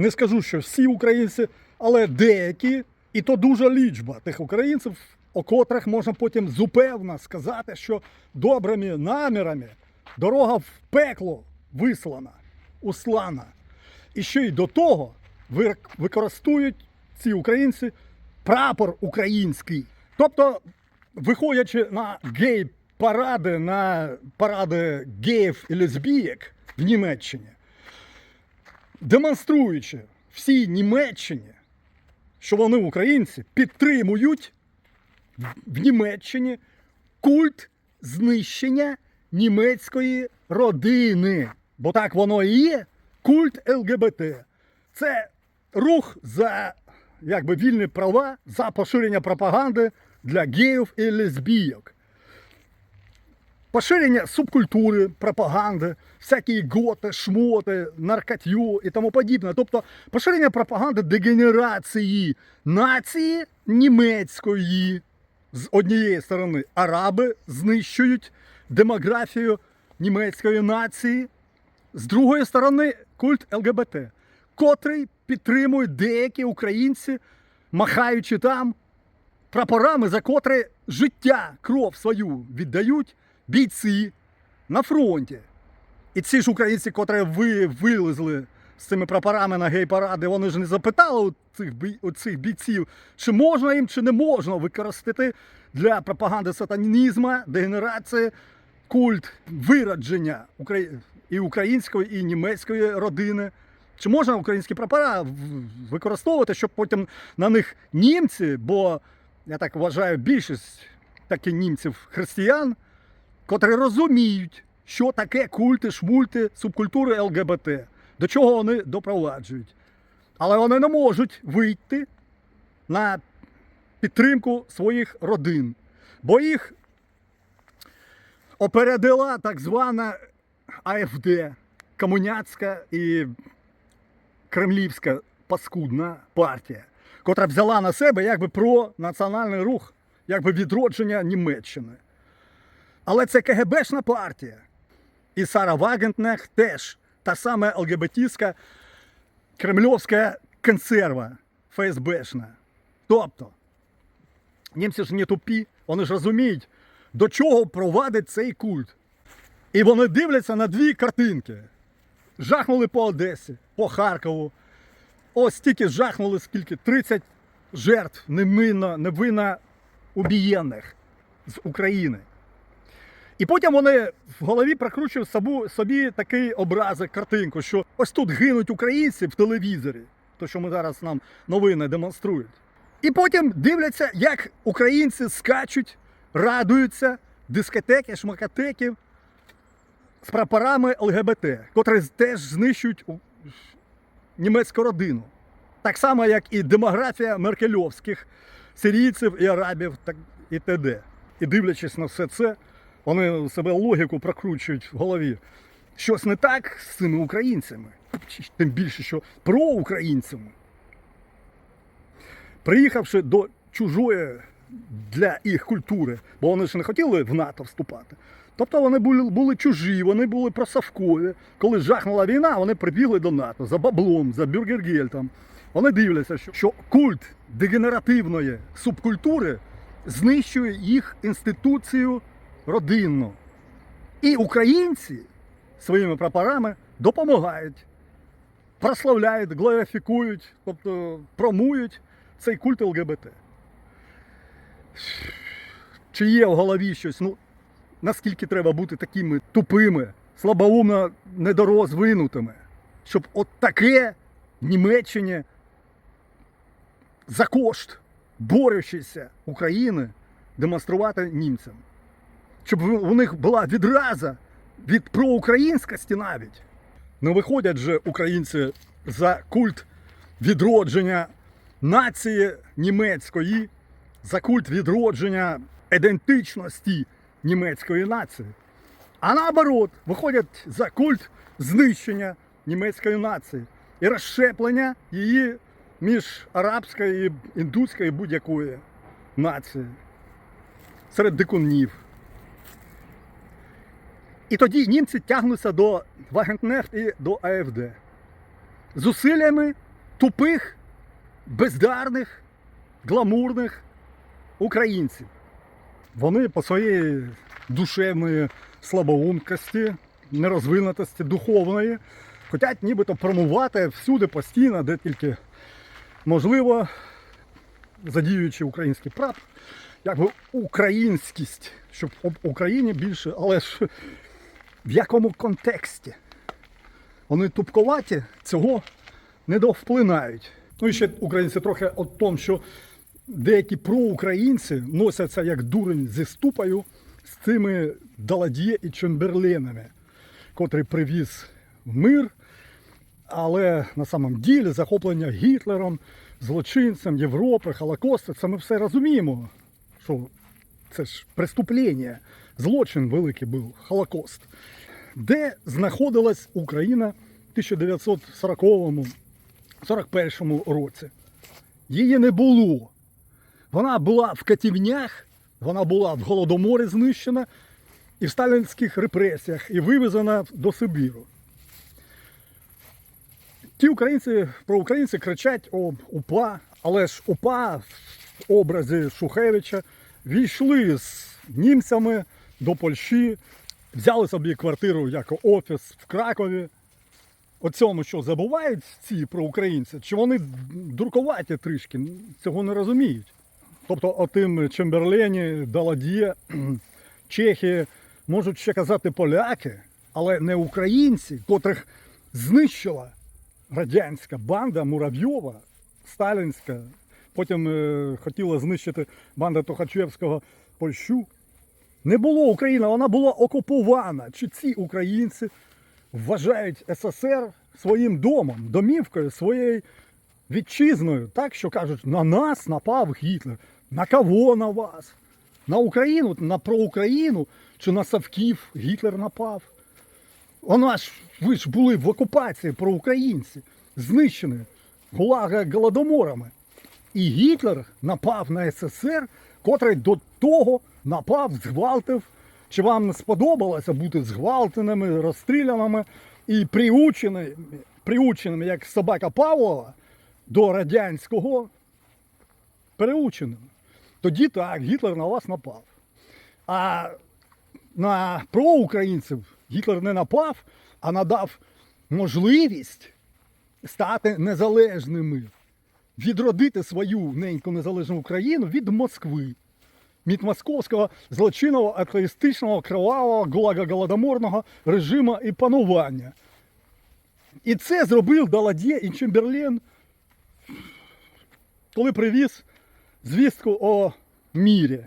Не скажу, що всі українці, але деякі, і то дуже лічба тих українців, о котрих можна потім зупевно сказати, що добрими намірами дорога в пекло вислана, услана. І ще й до того використовують ці українці прапор український. Тобто, виходячи на гей-паради, на паради геїв і лесбійок в Німеччині, демонструючи всій Німеччині, що вони українці, підтримують в- Німеччині культ знищення німецької родини. Бо так воно і є. Культ ЛГБТ. Це рух за якби, вільні права, за поширення пропаганди для геїв і лесбійок. Поширення субкультури, пропаганди, всякі готи, шмоти, наркотю і тому подібне. Тобто поширення пропаганди дегенерації нації німецької з однієї сторони. Араби знищують демографію німецької нації, з другої сторони культ ЛГБТ, котрий підтримують деякі українці, махаючи там прапорами, за котрі життя, кров свою віддають бійці на фронті. І ці ж українці, котрі ви вилезли з цими прапорами на гей-паради, вони ж не запитали у цих, у цих бійців, чи можна їм, чи не можна використати для пропаганди сатанізму, дегенерації, культ виродження і української, і німецької родини. Чи можна українські прапора використовувати, щоб потім на них німці, бо я так вважаю, більшість таки німців християн, котрі розуміють, що таке культи, шмульти, субкультури ЛГБТ, до чого вони допроваджують. Але вони не можуть вийти на підтримку своїх родин, бо їх опередила так звана АФД, комуняцька і кремлівська паскудна партія, котра взяла на себе якби про національний рух, якби відродження Німеччини. Але це КГБшна партія. І Сара Вагентнех теж та сама ЛГБТська кремльовська консерва ФСБшна. Тобто, німці ж не тупі, вони ж розуміють, до чого провадить цей культ. І вони дивляться на дві картинки. Жахнули по Одесі, по Харкову. Ось стільки жахнули, скільки 30 жертв невинно, невинно убієнних з України. І потім вони в голові прокручують собі, такий образик, картинку, що ось тут гинуть українці в телевізорі, то що ми зараз нам новини демонструють. І потім дивляться, як українці скачуть, радуються, дискотеки, шмакотеки з прапорами ЛГБТ, котрі теж знищують німецьку родину. Так само, як і демографія меркельовських сирійців і арабів так, і т.д. І дивлячись на все це, вони себе логіку прокручують в голові. Щось не так з цими українцями, тим більше, що проукраїнцями. Приїхавши до чужої для їх культури, бо вони ж не хотіли в НАТО вступати. Тобто вони були, були чужі, вони були просавкові. Коли жахнула війна, вони прибігли до НАТО за баблом, за бюргергельтом. Вони дивляться, що, що культ дегенеративної субкультури знищує їх інституцію родинну. І українці своїми прапорами допомагають, прославляють, глорифікують, тобто промують цей культ ЛГБТ. Чи є в голові щось, ну, наскільки треба бути такими тупими, слабоумно недорозвинутими, щоб от таке Німеччині за кошт борючися України демонструвати німцям. Щоб у них була відраза від проукраїнськості навіть. Не виходять же українці за культ відродження нації німецької, за культ відродження ідентичності німецької нації. А наоборот, виходять за культ знищення німецької нації і розщеплення її між арабською, і індуською будь-якою нацією серед дикунів. І тоді німці тягнуться до Вагентнефт і до АФД. Зусиллями тупих, бездарних, гламурних українців. Вони по своїй душевної слабоумкості, нерозвинутості, духовної, хочуть нібито промувати всюди постійно, де тільки можливо, задіюючи український прапор, якби українськість, щоб об Україні більше, але ж в якому контексті? Вони тупковаті, цього не довплинають. Ну і ще українці трохи о тому, що деякі проукраїнці носяться як дурень зі ступою з цими Даладє і Чемберленами, котрий привіз мир, але на самом ділі захоплення Гітлером, злочинцем Європи, Холокосту, це ми все розуміємо, що це ж преступлення, злочин великий був, Холокост. Де знаходилась Україна в 1940-41 році? Її не було. Вона була в катівнях, вона була в Голодоморі знищена і в сталінських репресіях, і вивезена до Сибіру. Ті українці, проукраїнці кричать об УПА, але ж УПА в образі Шухевича війшли з німцями до Польщі, взяли собі квартиру як офіс в Кракові. О цьому що забувають ці проукраїнці? Чи вони дуркуваті трішки? Цього не розуміють. Тобто, отим Чемберлені, Даладє, Чехи можуть ще казати поляки, але не українці, котрих знищила радянська банда Муравйова, сталінська. Потім е, хотіла знищити банда Тухачевського Польщу. Не було України, вона була окупована. Чи ці українці вважають СССР своїм домом, домівкою, своєю вітчизною, так що кажуть, на нас напав Гітлер. На кого на вас? На Україну, на проукраїну чи на Савків Гітлер напав? Вона ж, ви ж були в окупації проукраїнці, знищені голодоморами. І Гітлер напав на СССР, котрий до того напав, зґвалтив. Чи вам не сподобалося бути зґвалтеними, розстріляними і приученими, приученими, як собака Павлова, до радянського переученими? Тоді так, Гітлер на вас напав. А на проукраїнців Гітлер не напав, а надав можливість стати незалежними, відродити свою неньку незалежну Україну від Москви, від московського злочинного, атеїстичного, кривавого, гулаго-голодоморного режиму і панування. І це зробив Даладє і Чемберлен, коли привіз звістку о мірі.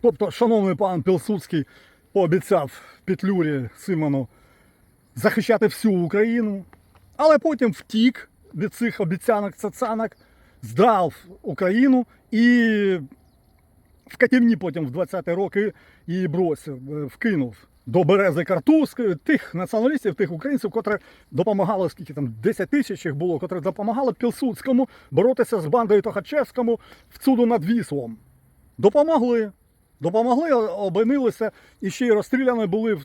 Тобто, шановний пан Пілсудський пообіцяв Петлюрі Симону захищати всю Україну, але потім втік від цих обіцянок цацанок, здав Україну і в катівні потім в 20-ті роки її бросив, е, вкинув до берези Картузької, тих націоналістів, тих українців, котрі допомагали, скільки там 10 тисяч їх було, котрі допомагали Пілсудському боротися з бандою Тохачевському в цуду над Віслом. Допомогли. Допомогли, обинилися і ще й розстріляні були в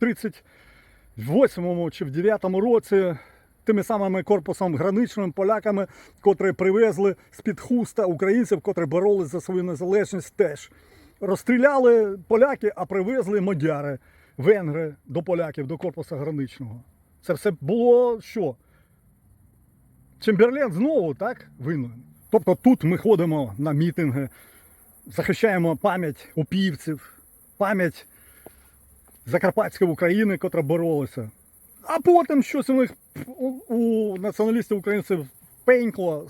38-му чи в 9-му році тими самими корпусом граничними поляками, котрі привезли з-під хуста українців, котрі боролись за свою незалежність теж. Розстріляли поляки, а привезли модяри, венгри до поляків, до корпусу граничного. Це все було що? Чемберлен знову так винен. Тобто тут ми ходимо на мітинги, захищаємо пам'ять упівців, пам'ять Закарпатської України, котра боролася. А потім щось у них у, націоналістів українців пенькло,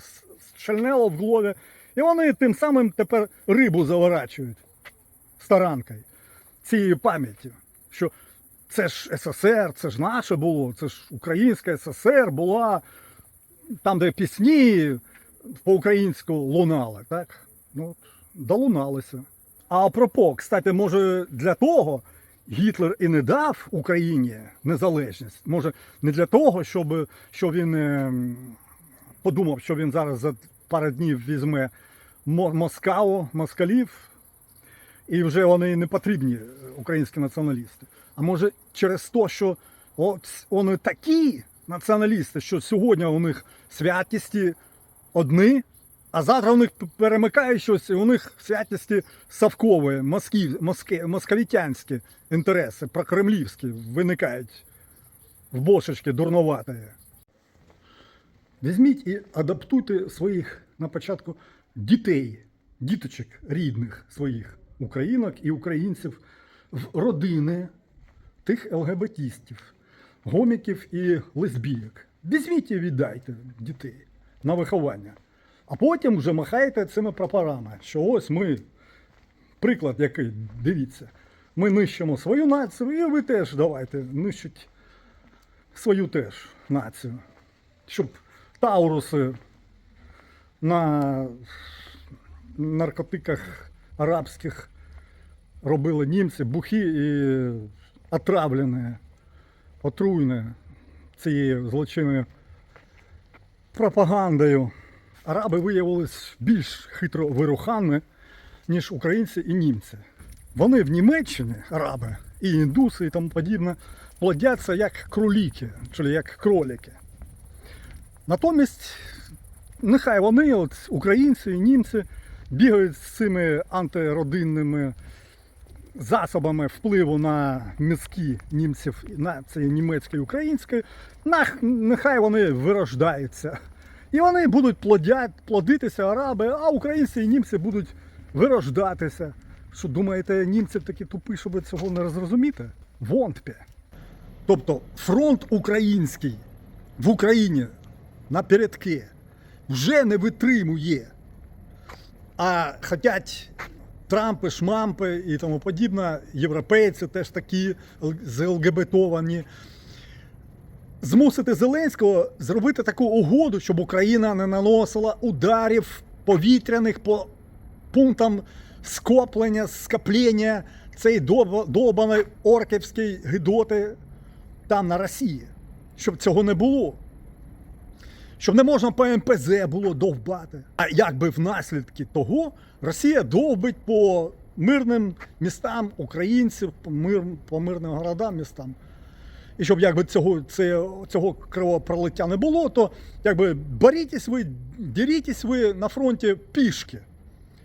шальнело в голові. І вони тим самим тепер рибу заворачують старанкою цією пам'яттю. Що це ж СССР, це ж наше було, це ж Українська СССР була там, де пісні по-українську лунали, так? Ну, долуналися. А апропо, кстати, може для того Гітлер і не дав Україні незалежність. Може, не для того, щоб, що він ем, подумав, що він зараз за пару днів візьме Москаву, москалів, і вже вони не потрібні, е, українські націоналісти. А може через те, що от вони такі націоналісти, що сьогодні у них святісті одні, а завтра у них перемикає щось, і у них святісті совкові, москів, моске, московітянські інтереси, прокремлівські виникають в бошечки дурноватої. Візьміть і адаптуйте своїх на початку дітей, діточок рідних своїх українок і українців в родини тих ЛГБТістів, гоміків і лесбійок. Візьміть і віддайте дітей на виховання. А потім вже махайте цими прапорами, що ось ми, приклад який, дивіться, ми нищимо свою націю, і ви теж давайте нищить свою теж націю. Щоб тауруси на наркотиках арабських робили німці, бухі і отравлені, отруйні цією злочинною пропагандою. Араби виявились більш хитро вируханні, ніж українці і німці. Вони в Німеччині, араби, і індуси, і тому подібне, плодяться як кроліки, чи як кроліки. Натомість, нехай вони, от, українці і німці, бігають з цими антиродинними засобами впливу на мізки німців, нації німецької і української, нах- нехай вони вирождаються. І вони будуть плодять, плодитися араби, а українці і німці будуть вирождатися. Що думаєте, німці такі тупі, щоб цього не зрозуміти? Вонтпе. Тобто фронт український в Україні напередки вже не витримує. А хотять Трампи, шмампи і тому подібне, європейці теж такі з ЛГБТовані. Змусити Зеленського зробити таку угоду, щоб Україна не наносила ударів повітряних по пунктам скоплення, скоплення цієї доб- довбаної орківської гидоти там на Росії. Щоб цього не було. Щоб не можна по МПЗ було довбати. А якби внаслідки того Росія довбить по мирним містам українців, по, мир, по мирним городам, містам. І щоб якби цього, це, цього кровопролиття не було, то якби борітесь ви, дірітесь ви на фронті пішки,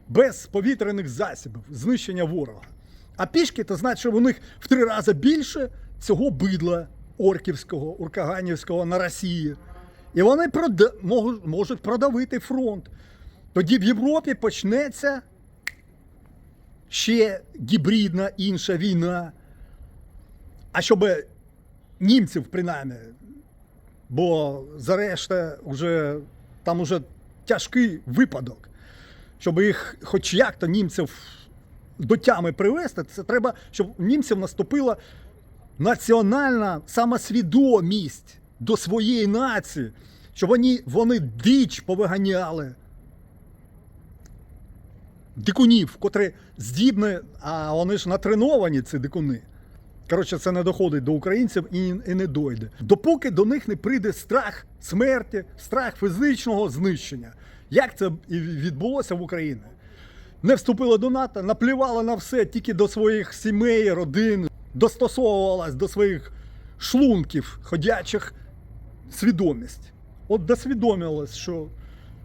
без повітряних засобів, знищення ворога. А пішки, то значить, що у них в три рази більше цього бидла орківського, уркаганівського на Росії. І вони прода- можуть продавити фронт. Тоді в Європі почнеться ще гібридна інша війна. А щоб німців, принаймні, бо зарешта вже, там уже тяжкий випадок, щоб їх хоч як-то німців до тями привести, це треба, щоб німців наступила національна самосвідомість до своєї нації, щоб вони, вони дич повиганяли. Дикунів, котрі здібні, а вони ж натреновані, ці дикуни. Коротше, це не доходить до українців і, і не дойде. Допоки до них не прийде страх смерті, страх фізичного знищення. Як це і відбулося в Україні? Не вступили до НАТО, наплівали на все тільки до своїх сімей, родин, достосовувалась до своїх шлунків ходячих свідомість. От досвідомилась, що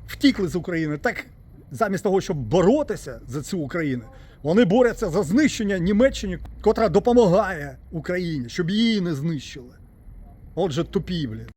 втікли з України. Так замість того, щоб боротися за цю Україну, вони борються за знищення Німеччини, котра допомагає Україні, щоб її не знищили. Отже, тупі, блін.